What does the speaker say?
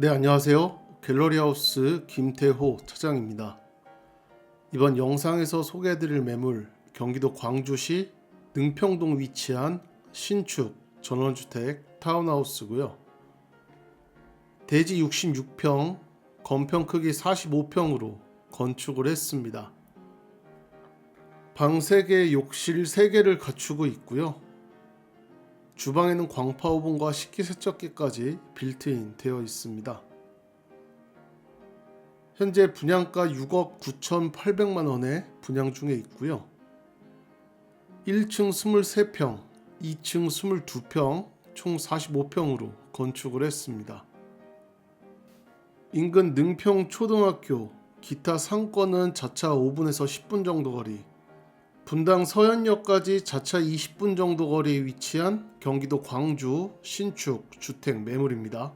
네, 안녕하세요. 갤러리하우스 김태호 차장입니다. 이번 영상에서 소개해드릴 매물 경기도 광주시 능평동 위치한 신축 전원주택 타운하우스고요. 대지 66평, 건평 크기 45평으로 건축을 했습니다. 방 3개, 욕실 3개를 갖추고 있고요. 주방에는 광파 오븐과 식기세척기까지 빌트인 되어 있습니다. 현재 분양가 6억 9,800만 원에 분양 중에 있고요. 1층 23평, 2층 22평, 총 45평으로 건축을 했습니다. 인근 능평 초등학교, 기타 상권은 자차 5분에서 10분 정도 거리, 분당 서현역까지 자차 20분 정도 거리에 위치한 경기도 광주 신축 주택 매물입니다.